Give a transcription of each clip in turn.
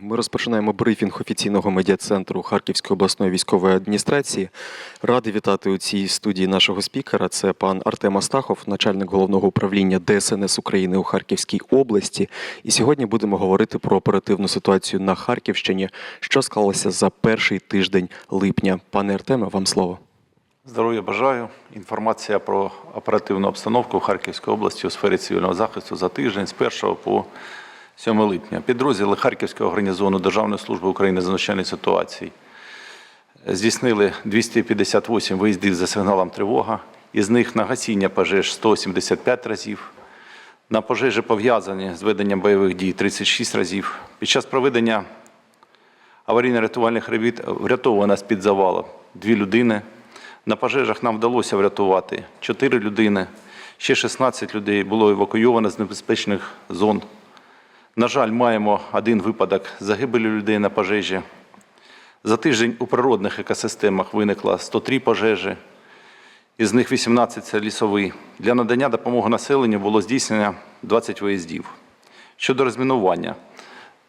Ми розпочинаємо брифінг офіційного медіа-центру Харківської обласної військової адміністрації. Радий вітати у цій студії нашого спікера. Це пан Артем Астахов, начальник головного управління ДСНС України у Харківській області. І сьогодні будемо говорити про оперативну ситуацію на Харківщині, що склалося за перший тиждень липня. Пане Артеме, вам слово. Здоров'я бажаю. Інформація про оперативну обстановку в Харківській області у сфері цивільного захисту за тиждень з 1 по 7 липня. Підрозділи Харківського гарнізону Державної служби України з надзвичайних ситуацій здійснили 258 виїздів за сигналом тривога. Із них на гасіння пожеж 175 разів. На пожежі пов'язані з веденням бойових дій 36 разів. Під час проведення аварійно-рятувальних робіт врятовано з-під завалу дві людини. На пожежах нам вдалося врятувати 4 людини. Ще 16 людей було евакуйовано з небезпечних зон. На жаль, маємо один випадок загибелі людей на пожежі. За тиждень у природних екосистемах виникло 103 пожежі, із них 18 це лісові. Для надання допомоги населенню було здійснено 20 виїздів. Щодо розмінування,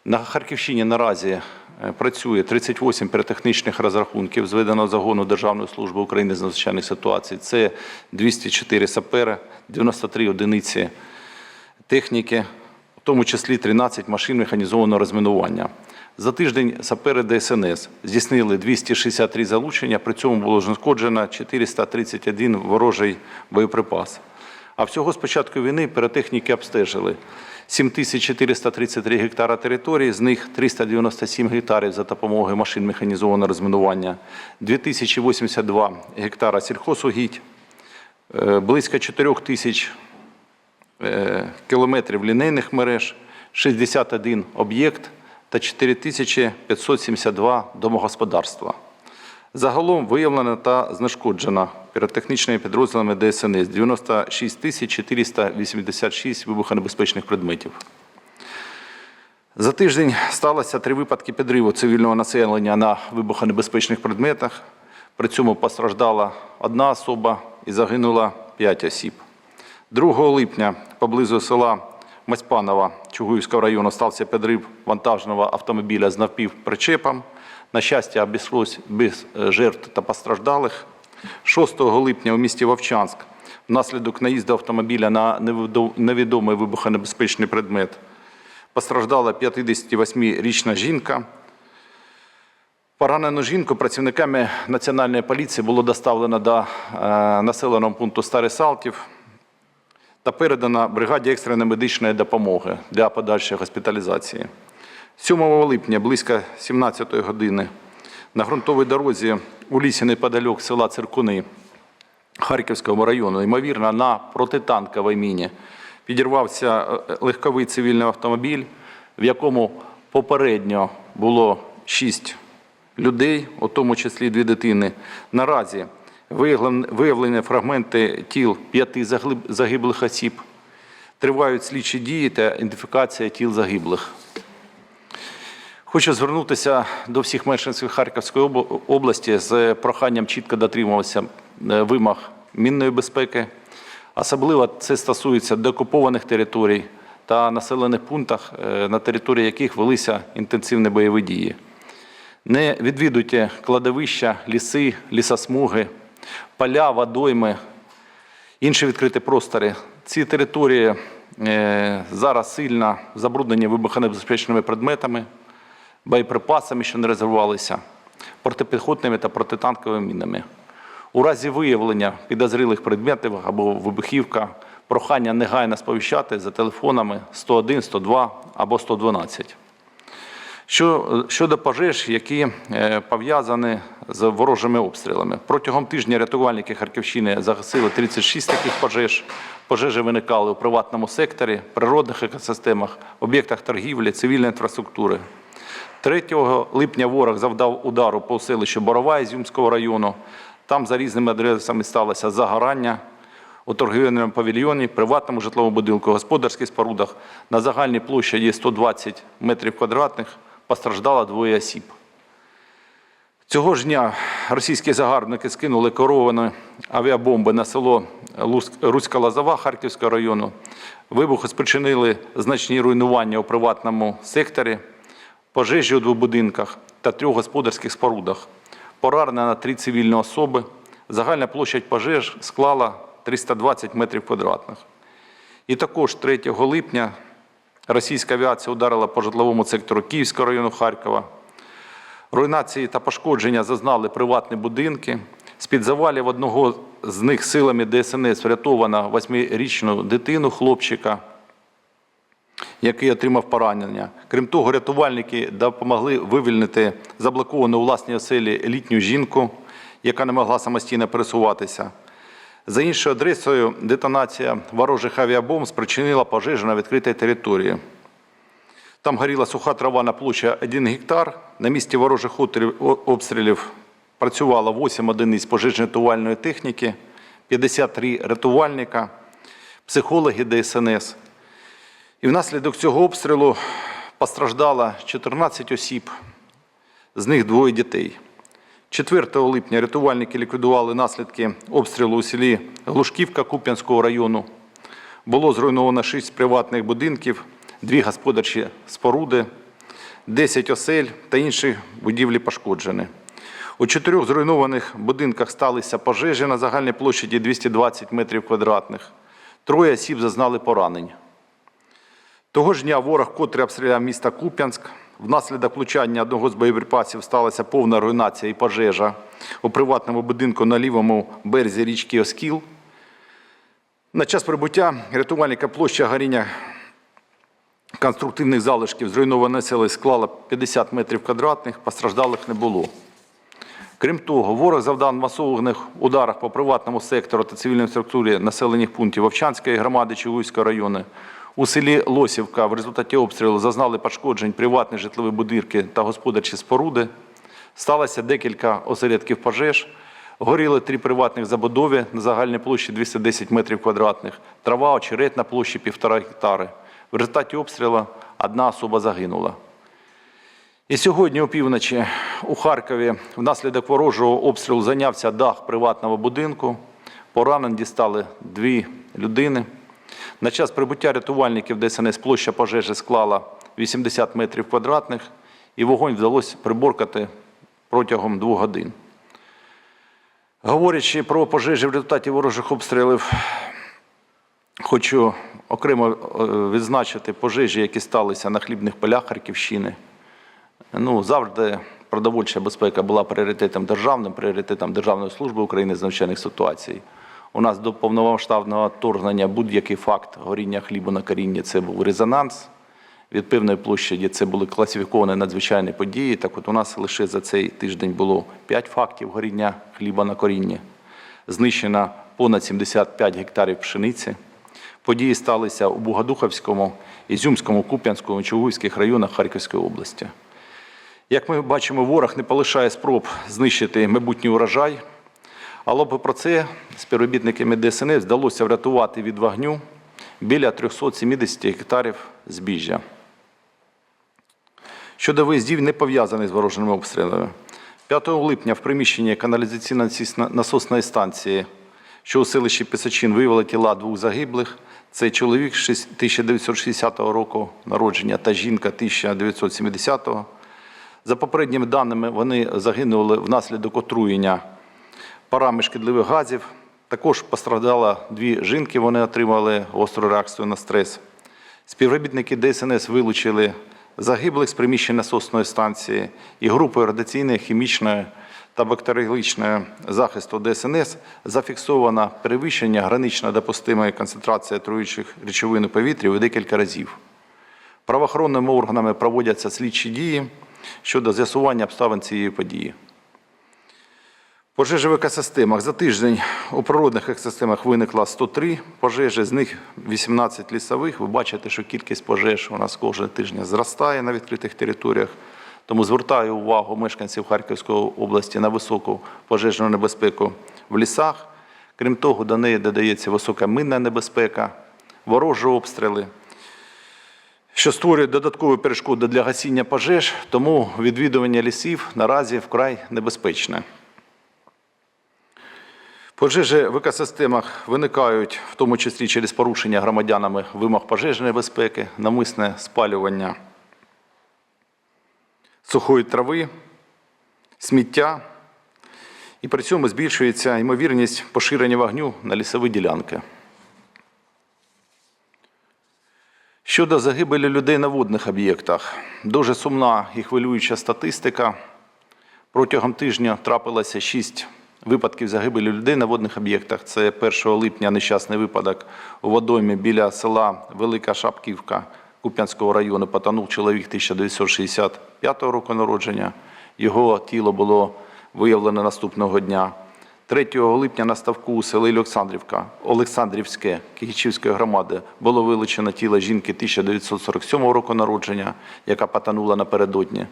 на Харківщині наразі е, працює 38 піротехнічних розрахунків зведеного загону Державної служби України з надзвичайних ситуацій. Це 204 сапери, 93 одиниці техніки, тому числі 13 машин механізованого розмінування. За тиждень сапери ДСНС здійснили 263 залучення, при цьому було знешкоджено 431 ворожий боєприпас. А всього з початку війни піротехніки обстежили 7433 гектара території, з них 397 гектарів за допомогою машин механізованого розмінування, 2082 гектара сільхозугідь, е, близько 4 тисяч кілометрів лінейних мереж, 61 об'єкт та 4572 домогосподарства. Загалом виявлено та знешкоджено піротехнічними підрозділами ДСНС 96 тисяч 486 вибухонебезпечних предметів. За тиждень сталося три випадки підриву цивільного населення на вибухонебезпечних предметах. При цьому постраждала одна особа і загинула п'ять осіб. 2 липня поблизу села Маськанова Чугуївського району стався підрив вантажного автомобіля з напівпричепом. На щастя, обійшлось без е, жертв та постраждалих. 6 липня у місті Вовчанськ внаслідок наїзду автомобіля на невідомий вибухонебезпечний предмет постраждала 58-річна жінка. Поранену жінку працівниками Національної поліції було доставлено до е, населеного пункту Старий Салтів та передано бригаді екстреної медичної допомоги для подальшої госпіталізації. 7 липня близько 17 години на ґрунтовій дорозі у лісі неподалік села Циркуни Харківського району, ймовірно, на протитанковій міні підірвався е, легковий цивільний автомобіль, в якому попередньо було 6 людей, у тому числі дві дитини. Наразі виявлені фрагменти тіл п'яти загиблих осіб. Тривають слідчі дії та ідентифікація тіл загиблих. Хочу звернутися до всіх мешканців Харківської області з проханням чітко дотримуватися е, вимог мінної безпеки. Особливо це стосується деокупованих територій та населених пунктах, е, на території яких велися інтенсивні бойові дії. Не відвідуйте кладовища, ліси, лісосмуги, поля, водойми, інші відкриті простори. Ці території е, зараз сильно забруднені вибухонебезпечними предметами, боєприпасами, що не резервувалися, протипіхотними та протитанковими мінами. У разі виявлення підозрілих предметів або вибухівка, прохання негайно сповіщати за телефонами 101, 102 або 112. Що, щодо пожеж, які е, пов'язані з ворожими обстрілами. Протягом тижня рятувальники Харківщини загасили 36 таких пожеж. Пожежі виникали у приватному секторі, природних екосистемах, об'єктах торгівлі, цивільної інфраструктури. 3 липня ворог завдав удару по селищу Борова Ізюмського району. Там за різними адресами сталося загорання у торгівельному павільйоні, приватному житловому будинку, господарських спорудах. На загальній площі є 120 метрів квадратних, постраждало двоє осіб. Цього ж дня російські загарбники скинули керовані авіабомби на село Руська Лозова Харківського району. Вибухи спричинили значні руйнування у приватному секторі. пожежі у двох будинках та трьох господарських спорудах. Поранено три цивільні особи. Загальна площадь пожеж склала 320 метрів квадратних. І також 3 липня російська авіація ударила по житловому сектору Київського району Харкова. Руйнації та пошкодження зазнали приватні будинки. З-під завалів одного з них силами ДСНС врятовано восьмирічну дитину хлопчика, який отримав поранення. Крім того, рятувальники допомогли вивільнити заблоковану у власній оселі літню жінку, яка не могла самостійно пересуватися. За іншою адресою, детонація ворожих авіабомб спричинила пожежу на відкритій території. Там горіла суха трава на площі 1 гектар. На місці ворожих обстрілів- працювало 8 одиниць пожежно-рятувальної техніки, 53 рятувальника, психологи ДСНС. І внаслідок цього обстрілу постраждало 14 осіб, з них двоє дітей. 4 липня рятувальники ліквідували наслідки обстрілу у селі Глушківка Куп'янського району. Було зруйновано 6 приватних будинків, дві господарчі споруди, 10 осель та інші будівлі пошкоджені. У чотирьох зруйнованих будинках сталися пожежі на загальній площаді 220 метрів квадратних. Троє осіб зазнали поранень. Того ж дня ворог, котрий обстріляв місто Куп'янськ, внаслідок влучання одного з боєприпасів сталася повна руйнація і пожежа у приватному будинку на лівому березі річки Оскіл. На час прибуття рятувальника площа горіння конструктивних залишків зруйнованої сели склала 50 метрів квадратних, постраждалих не було. Крім того, ворог завдав масованих ударах по приватному сектору та цивільній структурі населених пунктів Вовчанської громади Чугуйського району. У селі Лосівка в результаті обстрілу зазнали пошкоджень приватні житлові будинки та господарчі споруди. Сталося декілька осередків пожеж. Горіли три приватних забудови на загальній площі 210 метрів квадратних, трава, очерет на площі 1,5 гектари. В результаті обстрілу одна особа загинула. І сьогодні опівночі у Харкові внаслідок ворожого обстрілу зайнявся дах приватного будинку. Поранень дістали дві людини. На час прибуття рятувальників ДСНС площа пожежі склала 80 метрів квадратних, і вогонь вдалося приборкати протягом двох годин. Говорячи про пожежі в результаті ворожих обстрілів, хочу окремо е, відзначити пожежі, які сталися на хлібних полях Харківщини. Ну, завжди продовольча безпека була пріоритетом державним, пріоритетом Державної служби України з надзвичайних ситуацій. У нас до повномасштабного вторгнення будь-який факт горіння хлібу на корінні – це був резонанс. Від певної площаді це були класифіковані надзвичайні події. Так от у нас лише за цей тиждень було 5 фактів горіння хліба на корінні. Знищено понад 75 гектарів пшениці. Події сталися у Бугадуховському, Ізюмському, Куп'янському, Чугуйських районах Харківської області. Як ми бачимо, ворог не полишає спроб знищити майбутній урожай, але попри це співробітниками ДСНС вдалося врятувати від вогню біля 370 гектарів збіжжя. Щодо виїздів, не пов'язаних з ворожими обстрілами. 5 липня в приміщенні каналізаційно-насосної станції, що у селищі Писачин, виявили тіла двох загиблих. Це чоловік 1960 року народження та жінка 1970 року. За попередніми даними, вони загинули внаслідок отруєння парами шкідливих газів. Також постраждало дві жінки, вони отримали гостру реакцію на стрес. Співробітники ДСНС вилучили загиблих з приміщень насосної станції і групою радіаційної, хімічної та бактеріологічного захисту ДСНС зафіксовано перевищення гранично допустимої концентрації отруючих речовин у повітрі в декілька разів. Правоохоронними органами проводяться слідчі дії щодо з'ясування обставин цієї події. Пожежі в екосистемах. За тиждень у природних екосистемах виникло 103 пожежі, з них 18 лісових. Ви бачите, що кількість пожеж у нас кожного тижня зростає на відкритих територіях. Тому звертаю увагу мешканців Харківської області на високу пожежну небезпеку в лісах. Крім того, до неї додається висока минна небезпека, ворожі обстріли, що створює додаткові перешкоди для гасіння пожеж, тому відвідування лісів наразі вкрай небезпечне. Пожежі в екосистемах виникають в тому числі через порушення громадянами вимог пожежної безпеки, намисне спалювання сухої трави, сміття. І при цьому збільшується ймовірність поширення вогню на лісові ділянки. Щодо загибелі людей на водних об'єктах, дуже сумна і хвилююча статистика. Протягом тижня трапилося 6 випадків загибелі людей на водних об'єктах. Це 1 липня нещасний випадок у водоймі біля села Велика Шапківка Куп'янського району. Потонув чоловік 1965 року народження. Його тіло було виявлено наступного дня. 3 липня на ставку у селі Олександрівка, Олександрівське Київської громади було вилучено тіло жінки 1947 року народження, яка потонула напередодні.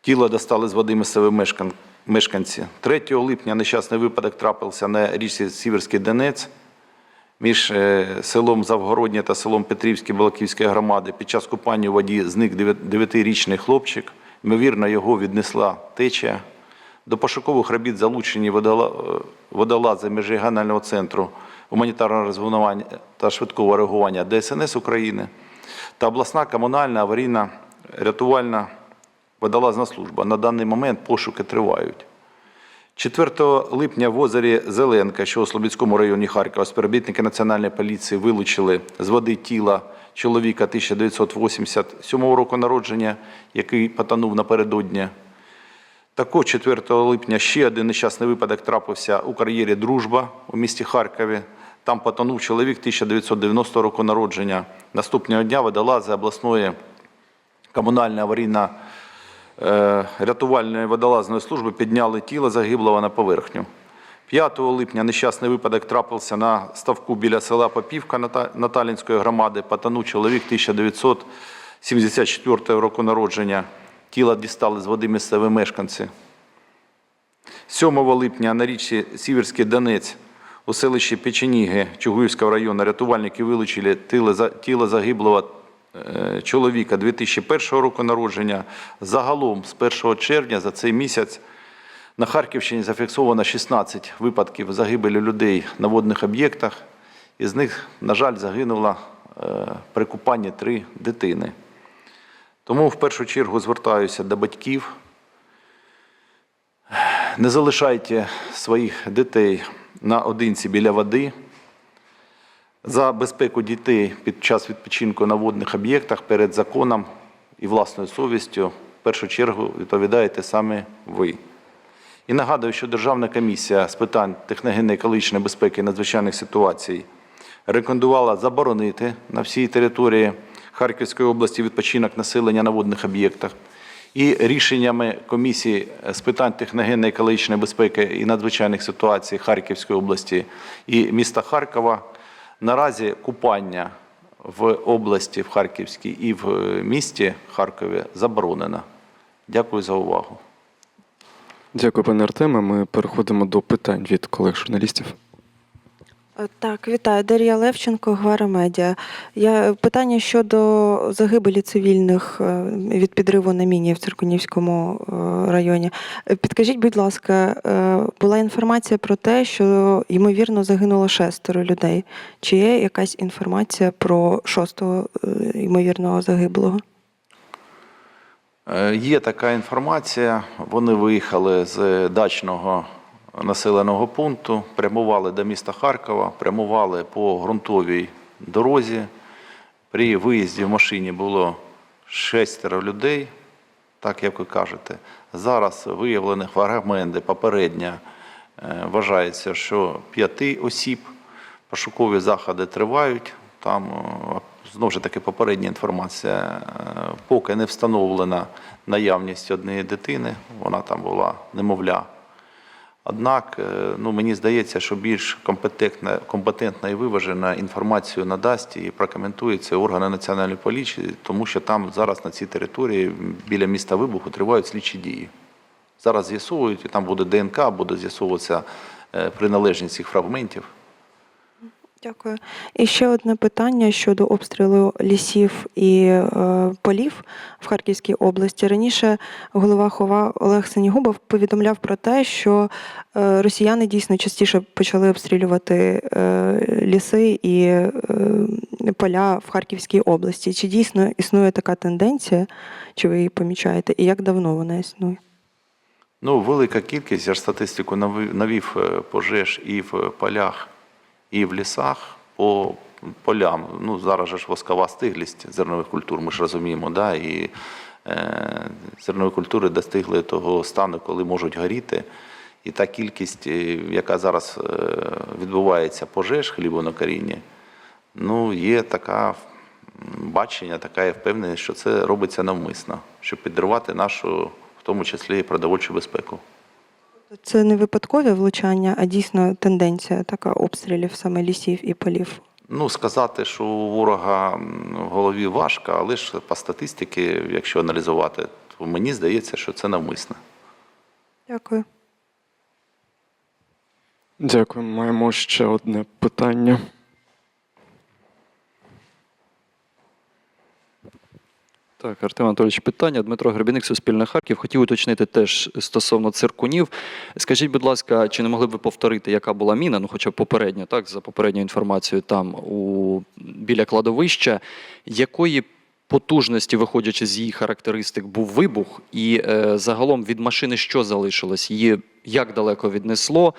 Тіло достали з води місцеві мешкан- мешканці. 3 липня нещасний випадок трапився на річці Сіверський Донець між е, селом Завгороднє та селом Петрівське Балаківської громади. Під час купання у воді зник дев'ят- дев'ятирічний хлопчик. Ймовірно, його віднесла течія. До пошукових робіт залучені е, водолази міжрегіонального центру гуманітарного розвинування та швидкого реагування ДСНС України та обласна комунальна аварійна рятувальна водолазна служба. На даний момент пошуки тривають. 4 липня в озері Зеленка, що у Слобідському районі Харкова, співробітники Національної поліції вилучили з води тіла чоловіка 1987 року народження, який потонув напередодні. Також 4 липня ще один нещасний випадок трапився у кар'єрі Дружба у місті Харкові. Там потонув чоловік 1990 року народження. Наступного дня водолази обласної комунальної аварійно рятувальної водолазної служби підняли тіло загиблого на поверхню. 5 липня нещасний випадок трапився на ставку біля села Попівка Наталінської громади. Потонув чоловік 1974 року народження. Тіло дістали з води місцеві мешканці. 7 липня на річці Сіверський Донець у селищі Печеніги Чугуївського району рятувальники вилучили тіло загиблого е, чоловіка 2001 року народження. Загалом з 1 червня за цей місяць на Харківщині зафіксовано 16 випадків загибелі людей на водних об'єктах. Із них, на жаль, загинуло е, при купанні три дитини. Тому в першу чергу звертаюся до батьків. Не залишайте своїх дітей наодинці біля води. За безпеку дітей під час відпочинку на водних об'єктах перед законом і власною совістю в першу чергу відповідаєте саме ви. І нагадую, що Державна комісія з питань техногенно-екологічної безпеки і надзвичайних ситуацій рекомендувала заборонити на всій території Харківської області відпочинок населення на водних об'єктах. І рішеннями комісії з питань техногенно-екологічної безпеки і надзвичайних ситуацій Харківської області і міста Харкова наразі купання в області, в Харківській і в місті Харкові заборонено. Дякую за увагу. Дякую, пане Артеме. Ми переходимо до питань від колег-журналістів. Е, Так, вітаю. Дар'я Левченко, Гвара Медіа. Я питання щодо загибелі цивільних е, від підриву на міні в Циркунівському е, районі. Е, Підкажіть, будь ласка, е, була інформація про те, що ймовірно загинуло шестеро людей. Чи є якась інформація про шостого е, ймовірного загиблого? Е, Є така інформація. Вони виїхали з дачного населеного пункту, прямували до міста Харкова, прямували по ґрунтовій дорозі. При виїзді в машині було шестеро людей, так як ви кажете. Зараз виявлені фрагменти попередньо е, вважається, що п'яти осіб. Пошукові заходи тривають. Там е, знову ж таки попередня інформація. е, Поки не встановлена наявність однієї дитини, вона там була немовля. Однак, е, ну, мені здається, що більш компетентна, компетентна і виважена інформацію надасть і прокоментує це органи національної поліції, тому що там зараз на цій території біля міста вибуху тривають слідчі дії. Зараз з'ясовують, і там буде ДНК, буде з'ясовуватися е, приналежність цих фрагментів. Дякую. І ще одне питання щодо обстрілу лісів і е, полів в Харківській області. Раніше голова Хова Олег Сенігубов повідомляв про те, що е, росіяни дійсно частіше почали обстрілювати е, ліси і е, поля в Харківській області. Чи дійсно існує така тенденція, чи ви її помічаєте, і як давно вона існує? Ну, велика кількість, я ж статистику навів е, пожеж і в полях, і в лісах по полям. Ну, зараз же ж воскова стиглість зернових культур, ми ж розуміємо, да? і е, зернові культури достигли того стану, коли можуть горіти. І та кількість, е, яка зараз е, відбувається пожеж хлібу на корінні, ну, є така бачення, така є впевненість, що це робиться навмисно, щоб підривати нашу, в тому числі продовольчу безпеку. Це не випадкове влучання, а дійсно тенденція така обстрілів саме лісів і полів. Ну, сказати, що у ворога в голові важко, але ж по статистиці, якщо аналізувати, то мені здається, що це навмисне. Дякую. Дякую. Маємо ще одне питання. Так, Артем Анатолійович, питання. Дмитро Гребіник, Суспільне Харків. Хотів уточнити теж стосовно циркунів. Скажіть, будь ласка, чи не могли б ви повторити, яка була міна, ну хоча б попередньо, так, за попередньою інформацією, там у, біля кладовища, якої потужності, виходячи з її характеристик, був вибух, і е, загалом від машини що залишилось? Її як далеко віднесло,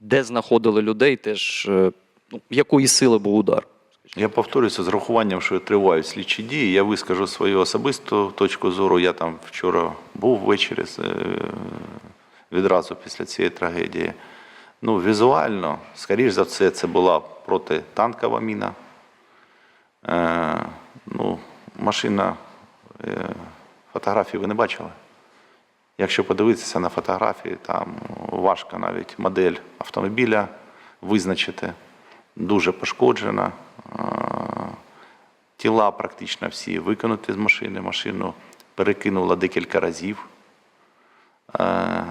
де знаходили людей, теж е, ну, якої сили був удар? Я повторюся з рахуванням, що тривають слідчі дії. Я вискажу свою особисту точку зору. Я там вчора був ввечері е, відразу після цієї трагедії. Ну, візуально, скоріш за все, це була протитанкова міна. Е, ну, машина, е, фотографії ви не бачили? Якщо подивитися на фотографії, там важко навіть модель автомобіля визначити. Дуже пошкоджена. Е, Тіла практично всі викинуті з машини. Машину перекинула декілька разів. Е,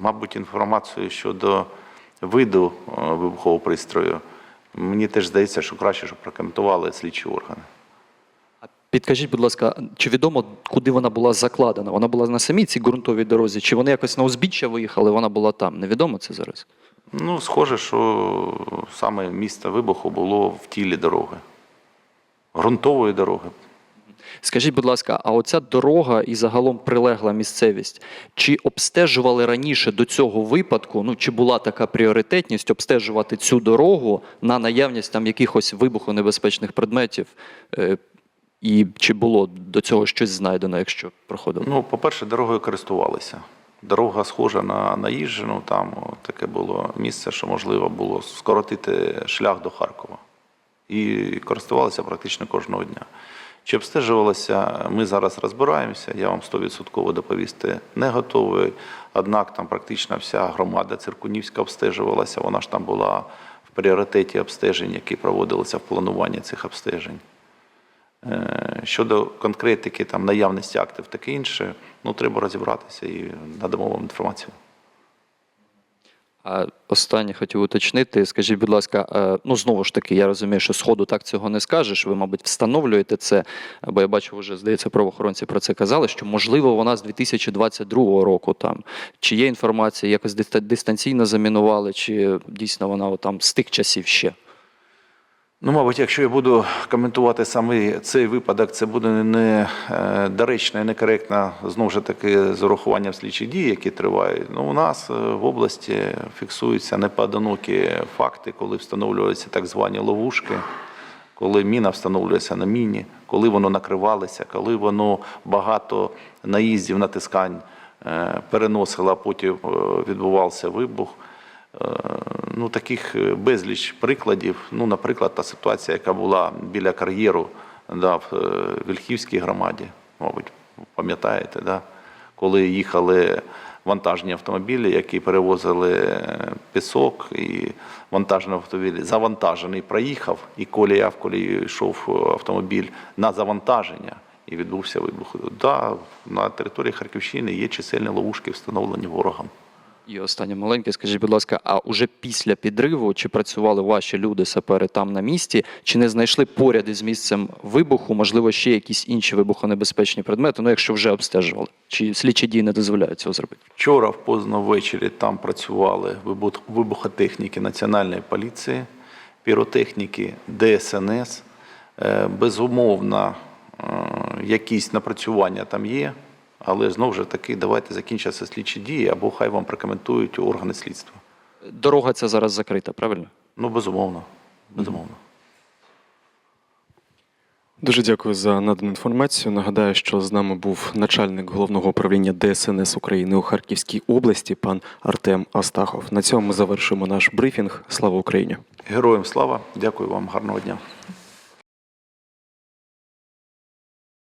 Мабуть, інформацію щодо виду е, вибухового пристрою. Мені теж здається, що краще, щоб прокоментували слідчі органи. Підкажіть, будь ласка, чи відомо, куди вона була закладена? Вона була на самій цій ґрунтовій дорозі, чи вони якось на узбіччя виїхали, вона була там? Невідомо це зараз? Ну, схоже, що саме місце вибуху було в тілі дороги. Грунтової дороги. Скажіть, будь ласка, а оця дорога і загалом прилегла місцевість, чи обстежували раніше до цього випадку, ну чи була така пріоритетність обстежувати цю дорогу на наявність там якихось вибухонебезпечних предметів? І чи було до цього щось знайдено, якщо проходило? Ну, по-перше, дорогою користувалися. Дорога схожа на наїжджену, там таке було місце, що можливо було скоротити шлях до Харкова. І користувалися практично кожного дня. Чи обстежувалося, ми зараз розбираємося, я вам 100% доповісти не готовий. Однак там практично вся громада циркунівська обстежувалася, вона ж там була в пріоритеті обстежень, які проводилися в плануванні цих обстежень. Е, Щодо конкретики, там, наявності актів, таке інше, ну треба розібратися і надамо вам інформацію. А останнє хотів уточнити. Скажіть, будь ласка, е, ну знову ж таки, я розумію, що сходу так цього не скажеш. Ви, мабуть, встановлюєте це, бо я бачу, вже здається, правоохоронці про це казали. Що можливо вона з 2022 року там чи є інформація, якось диста- дистанційно замінували, чи дійсно вона там з тих часів ще. Ну, мабуть, якщо я буду коментувати саме цей випадок, це буде не е, і некоректно, знову ж таки, з урахуванням слідчих дій, які тривають. Ну, у нас е, в області фіксуються непоодинокі факти, коли встановлюються так звані ловушки, коли міна встановлюється на міні, коли воно накривалося, коли воно багато наїздів, натискань е, переносило, а потім відбувався вибух. Е, Ну, таких е, безліч прикладів. Ну, наприклад, та ситуація, яка була біля кар'єру да, в е, Вільхівській громаді, мабуть, пам'ятаєте, да? коли їхали вантажні автомобілі, які перевозили пісок, і вантажний автомобіль завантажений проїхав, і колія в колію йшов автомобіль на завантаження. І відбувся вибух. Да, на території Харківщини є чисельні ловушки, встановлені ворогом. І останнє маленьке, скажіть, будь ласка, а уже після підриву чи працювали ваші люди, сапери там на місці, чи не знайшли поряд із місцем вибуху, можливо, ще якісь інші вибухонебезпечні предмети? Ну, якщо вже обстежували, чи слідчі дії не дозволяють цього зробити? Вчора поздно ввечері там працювали вибух- вибухотехніки Національної поліції, піротехніки ДСНС. Е, Безумовно, е, якісь напрацювання там є, але знову ж таки, давайте закінчаться слідчі дії, або хай вам прокоментують органи слідства. Дорога ця зараз закрита, правильно? Ну, безумовно. Безумовно. Дуже дякую за надану інформацію. Нагадаю, що з нами був начальник головного управління ДСНС України у Харківській області, пан Артем Астахов. На цьому ми завершуємо наш брифінг. Слава Україні! Героям слава, дякую вам, гарного дня.